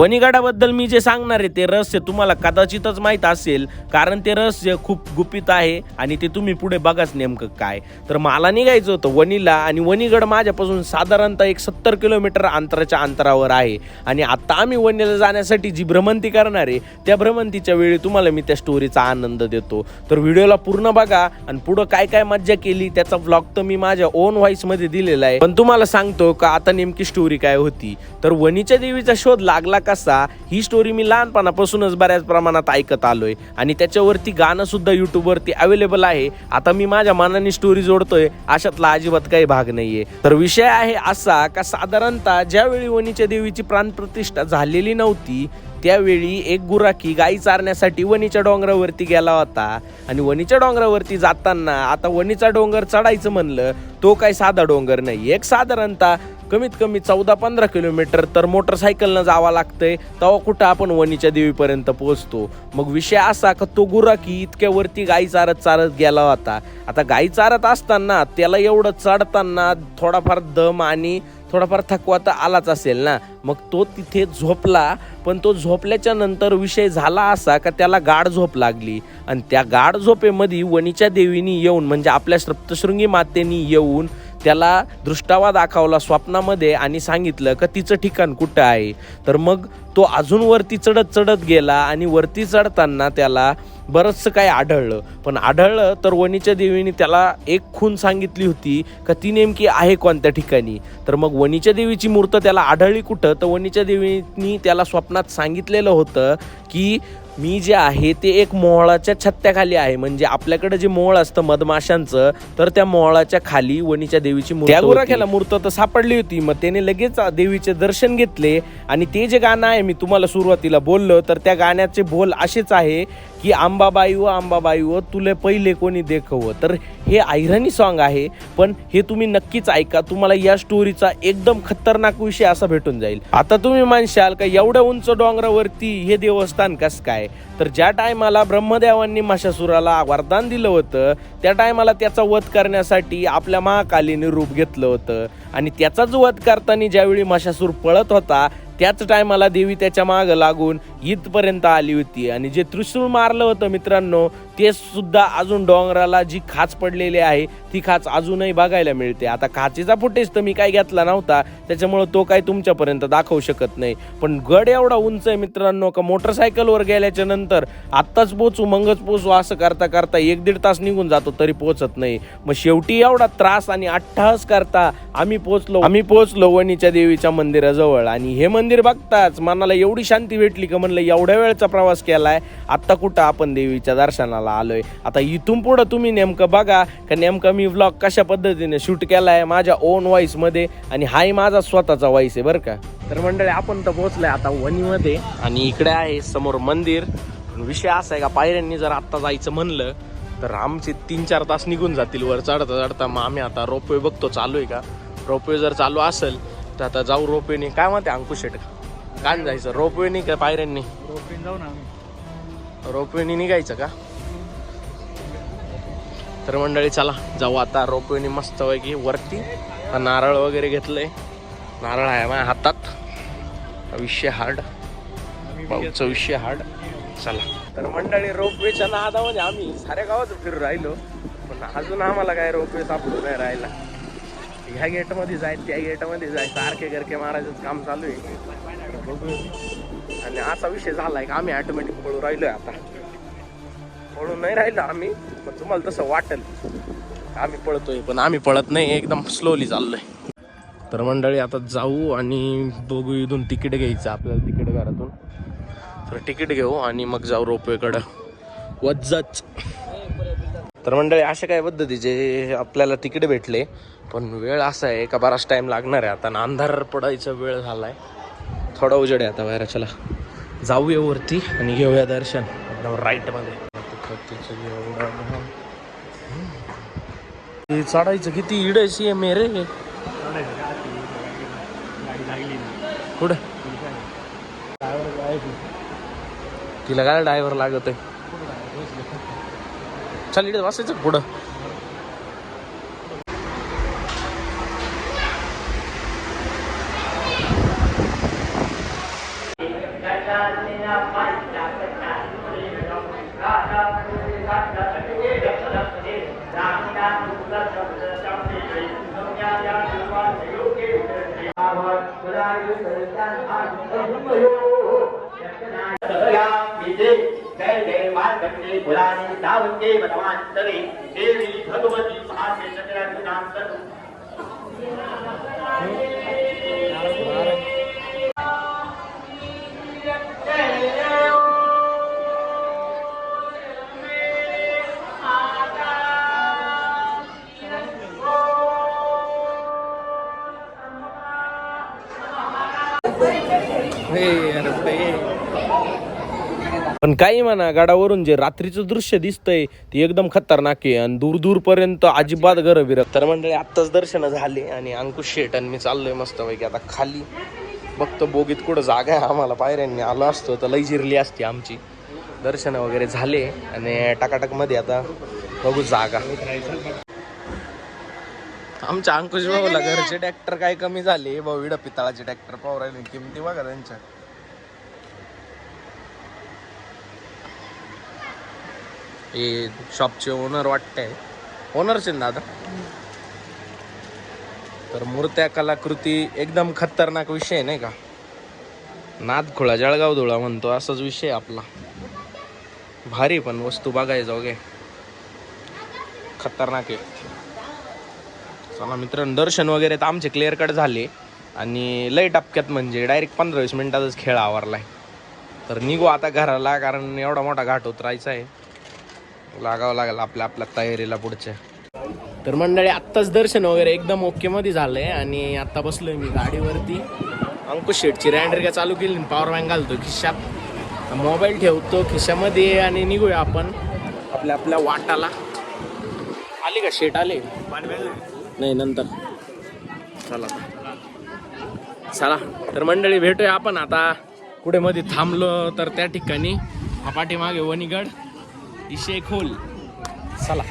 वणीगडाबद्दल मी जे सांगणार आहे ते रहस्य तुम्हाला कदाचितच माहीत असेल कारण ते रहस्य खूप गुपित आहे आणि ते तुम्ही पुढे बघाच नेमकं काय. तर मला निघायचं होतं वणीला आणि वणीगड माझ्यापासून साधारणतः एक सत्तर किलोमीटर अंतराच्या अंतरावर आहे. आणि आता आम्ही वणीला जाण्यासाठी जी भ्रमंती करणार आहे त्या भ्रमंतीच्या वेळी तुम्हाला मी त्या स्टोरीचा आनंद देतो. तर व्हिडिओला पूर्ण बघा आणि पुढं काय काय मज्जा केली त्याचा व्लॉग तर मी माझ्या ओन व्हॉइसमध्ये दिलेला आहे. पण तुम्हाला सांगतो का आता नेमकी स्टोरी काय होती? तर वणीच्या देवीचा शोध लागला कसा ही स्टोरी मी लहानपणापासूनच बऱ्याच प्रमाणात ऐकत आलोय. आणि त्याच्यावरती गाणं सुद्धा युट्यूबवरती अवेलेबल आहे. आता मी माझ्या मनाने स्टोरी जोडतोय अशातला अजिबात काही भाग नाहीये. तर विषय आहे असा का साधारणतः ज्यावेळी वणीच्या देवीची प्राणप्रतिष्ठा झालेली नव्हती त्यावेळी एक गुराखी गाई चारण्यासाठी वणीच्या डोंगरावरती गेला होता. आणि वणीच्या डोंगरावरती जाताना आता वणीचा डोंगर चढायचं म्हणलं तो काही साधा डोंगर नाही. एक साधारणतः कमीत कमी चौदा पंधरा किलोमीटर तर मोटरसायकलनं जावं लागतंय. तेव्हा कुठं आपण वणीच्या देवीपर्यंत पोहोचतो. मग विषय असा का तो गुराखी इतक्या वरती गाई चारत चारत गेला होता. आता गाई चारत असताना त्याला एवढं चढताना थोडाफार दम आणि थोडाफार थकवा तर आलाच असेल ना? मग तो तिथे झोपला पण तो झोपल्याच्या नंतर विषय झाला असा का त्याला गाढ झोप लागली? आणि त्या गाढ झोपेमध्ये वणीच्या देवीनी येऊन म्हणजे आपल्या सप्तशृंगी मातेनी येऊन त्याला दृष्टावा दाखवला स्वप्नामध्ये आणि सांगितलं का तिचं ठिकाण कुठं आहे. तर मग तो अजून वरती चढत चढत गेला आणि वरती चढताना त्याला बरंचसं काही आढळलं. पण आढळलं तर वणीच्या देवीने त्याला एक खून सांगितली होती का ती नेमकी आहे कोणत्या ठिकाणी? तर मग वणीच्या देवीची मूर्त त्याला आढळली कुठं? तर वणीच्या देवीनी त्याला स्वप्नात सांगितलेलं होतं की मी जे आहे ते एक मोहळाच्या छत्त्याखाली आहे. म्हणजे आपल्याकडे जे मोहळ असतं मधमाशांचं तर त्या मोहळाच्या खाली वणीच्या देवीची मूर्त मूर्त तर सापडली होती. मग त्याने लगेच देवीचे दर्शन घेतले आणि ते जे गाणं आहे मी तुम्हाला सुरुवातीला बोललो तर त्या गाण्याचे बोल असेच आहे की आंबाबाई व आंबाबाई व तुले पहिले कोणी देखव? तर हे ऐराणी सॉन्ग आहे पण हे तुम्ही नक्कीच ऐका. तुम्हाला या स्टोरीचा एकदम खतरनाक विषय असा भेटून जाईल. आता तुम्ही मानशाल का एवढ्या उंच डोंगरावरती हे देवस्थान कस काय? तर ज्या टायमाला ब्रह्मदेवांनी माशासुराला वरदान दिलं होतं त्या टायमाला त्याचा वध करण्यासाठी आपल्या महाकालीने रूप घेतलं होतं. आणि त्याचाच वध करताना ज्यावेळी माशासूर पळत होता त्याच टायमाला देवी त्याच्या मागं लागून इथपर्यंत आली होती. आणि जे त्रिशूळ मारलं होतं मित्रांनो ते सुद्धा अजून डोंगराला जी खाच पडलेली आहे ती खाच अजूनही बघायला मिळते. आता खाचेचा फुटेज तर मी काय घेतला नव्हता त्याच्यामुळं तो काय तुमच्यापर्यंत दाखवू शकत नाही. पण गड एवढा उंच आहे मित्रांनो का मोटरसायकलवर गेल्याच्यानंतर आत्ताच पोचू मगच पोचू असं करता करता एक दीड तास निघून जातो तरी पोचत नाही. मग शेवटी एवढा त्रास आणि अट्टहास करता आम्ही पोचलो आम्ही पोचलो वणीच्या देवीच्या मंदिराजवळ. आणि हे मंदिर बघताच मनाला एवढी शांती भेटली का म्हणलं एवढ्या वेळचा प्रवास केलाय आत्ता कुठं आपण देवीच्या दर्शनाला आलोय? आता इथून पुढं तुम्ही नेमकं बघा का नेमकं मी व्लॉग कशा पद्धतीने शूट केलाय माझ्या ओन व्हॉइसमध्ये आणि हाही माझा स्वतःचा व्हॉइस आहे बरं का? तर मंडळी आपण तर पोहोचलोय आता वणीमध्ये आणि इकडे आहे समोर मंदिर. विषय असा आहे का पायऱ्यांनी जर आत्ता जायचं म्हणलं तर आमचे तीन चार तास निघून जातील वर चढता चढता मग आम्ही आता रोपवे बघतो चालू आहे का? रोपवे जर चालू असेल तर आता जाऊ रोपवेने. काय म्हणते अंकुश शेट? काय जायचं. रोपवेने का पायऱ्यांनी? जाऊ ना आम्ही. रोपवेने निघायचं का? तर मंडळी चला जाऊ आता. रोपवेने मस्त पैकी वरती नारळ वगैरे घेतलंय. नारळ आहे माझ्या हातात. विषय हार्ड. विषय हार्ड. चला. तर मंडळी रोपवेच्या नादामध्ये आम्ही साऱ्या गावात फिरू राहिलो. पण अजून आम्हाला काय रोपवे सापडू नाही राहिला. ह्या गेटमध्ये जाय त्या गेटमध्ये जाय सारखे गरके मारायचं काम चालू आहे. बघू. आणि असा विषय झालाय का आम्ही ऑटोमॅटिक पळू राहिलोय आता. पळून नाही राहिलो आम्ही पण तुम्हाला तसं वाटेल. आम्ही पळतोय पण आम्ही पळत नाही एकदम स्लोली चाललोय. तर मंडळी आता जाऊ आणि बघू इथून तिकीट घ्यायचं आपल्याला तिकीट घरातून. तर तिकीट घेऊ आणि मग जाऊ रोपवेकडं. वज्जच तर मंडळी अशा काय पद्धतीचे आपल्याला तिकीट भेटले? पण वेळ असा आहे का बराच टाइम लागणार आहे आता आणि अंधार पडायचा वेळ झालाय. थोडा उजेड आहे आता बाहेर चला. जाऊया वरती आणि घेऊया दर्शन. राईटमध्ये हे चढायचं किती इडायची आहे मेरे गाडी तिला काय ड्रायव्हर लागत आहे चल इकडे बसायचं का पुढं फुलाने दावंगे भगवांतरे देवी भगवती महाशेषकराचे नाम सर्व पण काही म्हणा गडावरून जे रात्रीचं दृश्य दिसतंय ते एकदम खतरनाक आहे आणि दूर दूर पर्यंत अजिबात घर विरत तर मंडळी आत्ताच दर्शन झाले आणि अंकुश शेट आणि मी चाललोय मस्त पैकी आता खाली बघतो बोगीत कुठं जागा आहे आम्हाला. पायऱ्यांनी आलो असतो तर लई जिरली आमची. दर्शन वगैरे झाले आणि टकाटकमध्ये आता बघू जागा. आमच्या अंकुश भाऊला घरचे ट्रॅक्टर काय कमी झाले? भाऊ विड पितळाचे ट्रॅक्टर पावरायला राहिले किमती बघा त्यांच्या. हे शॉपचे ओनर वाटते ओनरचे ना दादा तर मूर्त्या कलाकृती एकदम खतरनाक विषय नाही का? नादखुळा जळगाव धुळा म्हणतो असाच विषय आपला. भारी पण वस्तू बघायचं हो ओके खतरनाक आहे. चला मित्रांनो दर्शन वगैरे तर आमचे क्लिअर कट झाले. आणि लय टपक्यात म्हणजे डायरेक्ट पंधरा वीस मिनिटातच खेळ आवरलाय. तर निघू आता घराला कारण एवढा मोठा घाट उतरायचा आहे. लागावं लागेल आपल्या आपल्या तयारीला पुढच्या तर मंडळी आत्ताच दर्शन वगैरे एकदम ओके मध्ये झालंय आणि आता बसलोय मी गाडीवरती. अंकुश शेटची रँडरिका चालू केली पॉवर बँक घालतो खिशात. मोबाईल ठेवतो खिशामध्ये आणि निघूया आपण आपल्या आपल्या वाटाला. आली का शेट? आले? नाही नंतर. चला. चला. तर मंडळी भेटूया आपण आता. कुठे मध्ये थांबलो तर त्या ठिकाणी. हा पाठीमागे वणीगड. इशे खोल. चला.